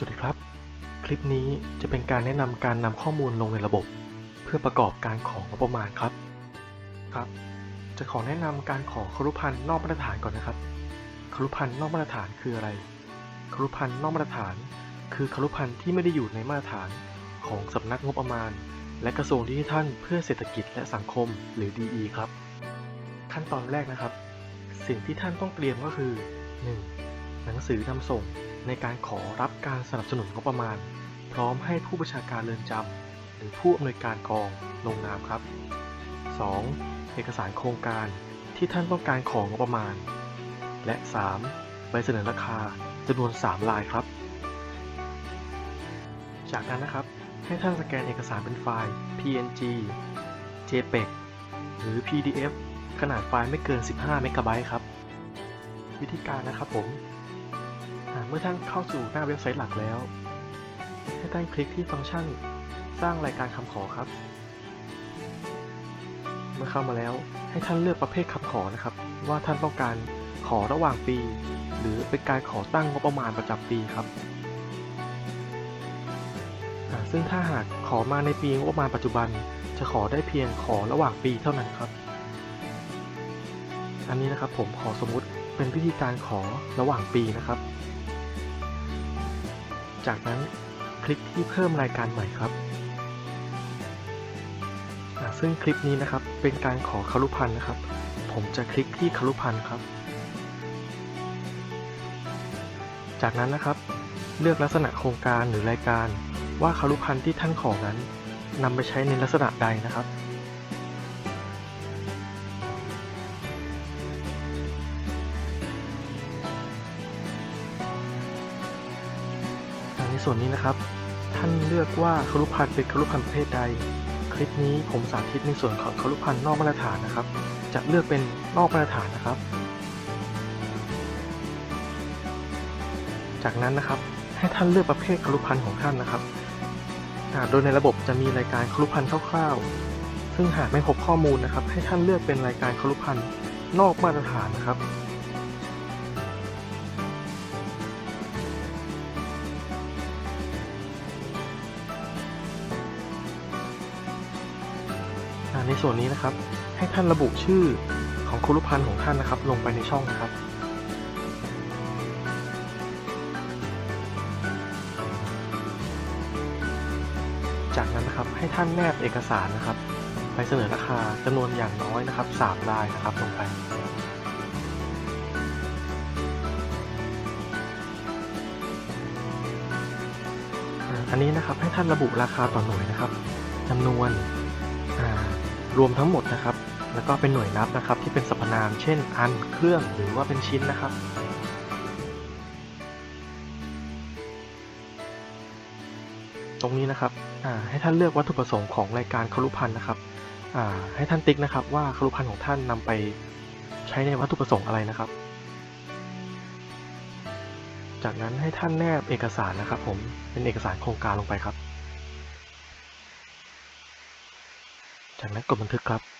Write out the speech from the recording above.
สวัสดีครับ คลิปนี้จะเป็นการแนะนำการนำข้อมูลลงในระบบ เพื่อประกอบการของงบประมาณครับครับ จะขอแนะนำการขอครุพันธ์นอกมาตรฐานก่อนนะครับครุพันธ์นอกมาตรฐานคืออะไรครุพันธ์นอกมาตรฐาน คือครุพันธ์ที่ไม่ได้อยู่ในมาตรฐานของสำนักงบประมาณ และกระทรวงดิจิทัลเพื่อเศรษฐกิจและสังคมหรือ DE ครับ ขั้นตอนแรกนะครับ สิ่งที่ท่านต้องเตรียมก็คือ 1. ังสือนำส่งในการขอรับการสนับสนุนงบประมาณ พร้อมให้ผู้บัญชาการเรือนจำหรือผู้อำนวยการกองลงนามครับ 2. เอกสารโครงการที่ท่านต้องการของงบประมาณ และ 3. ใบเสนอราคาจำนวน 3 ลายครับ จากนั้นนะครับ ให้ท่านสแกนเอกสารเป็นไฟล์ PNG JPEG หรือ PDF ขนาดไฟล์ไม่เกิน 15 เมกะไบต์ครับ วิธีการนะครับผม เมื่อท่านเข้าสู่หน้าเว็บไซต์หลักแล้ว ให้ท่านคลิกที่ฟังก์ชันสร้างรายการคำขอครับ เมื่อเข้ามาแล้วให้ท่านเลือกประเภทคำขอนะครับ ว่าท่านต้องการขอระหว่างปี หรือเป็นการขอตั้งงบประมาณประจำปีครับ ซึ่งถ้าหากขอมาในปีงบประมาณปัจจุบัน จะขอได้เพียงขอระหว่างปีเท่านั้นครับ อันนี้นะครับผมขอสมมุติเป็นวิธีการขอระหว่างปีนะครับ จากนั้นคลิกที่เพิ่มรายการใหม่ครับ ซึ่งคลิปนี้นะครับเป็นการขอคารุพันธ์นะครับ ผมจะคลิกที่คารุพันธ์ครับ จากนั้นนะครับ เลือกลักษณะโครงการหรือรายการ ว่าคารุพันธ์ที่ท่านขอนั้นนำไปใช้ในลักษณะใดนะครับ ส่วนนี้นะครับ ท่านเลือกว่าครุพันธ์เป็นครุพันธ์ประเภทใด คลิปนี้ผมสาธิตในส่วนของครุพันธ์นอกมาตรฐานนะครับ จะเลือกเป็นนอกมาตรฐานนะครับ จากนั้นนะครับให้ท่านเลือกประเภทครุพันธ์ของท่านนะครับโดยในระบบจะมีรายการครุพันธ์คร่าวๆ ซึ่งหากไม่พบข้อมูลนะครับ ให้ท่านเลือกเป็นรายการครุพันธ์นอกมาตรฐานนะครับ ในส่วนนี้นะครับ ให้ท่านระบุชื่อของครุพันธ์ของท่านนะครับ ลงไปในช่องนะครับจากนั้นนะครับให้ท่านแนบเอกสารนะครับ ไปเสนอราคาจำนวนอย่างน้อยนะครับ3ลายนะครับลงไป อันนี้นะครับให้ท่านระบุราคาต่อหน่วยนะครับจำนวน รวมทั้งหมดนะครับ แล้วก็เป็นหน่วยนับนะครับ ที่เป็นสรรพนาม เช่น อัน เครื่อง หรือว่าเป็นชิ้นนะครับตรงนี้นะครับให้ท่านเลือกวัตถุประสงค์ของรายการครุพันธ์นะครับให้ท่านติ๊กนะครับว่าครุพันธ์ของท่านนำไปใช้ในวัตถุประสงค์อะไรนะครับ จากนั้นให้ท่านแนบเอกสารนะครับ ผมเป็นเอกสารโครงการลงไปครับ จากนั้นกดบันทึกครับ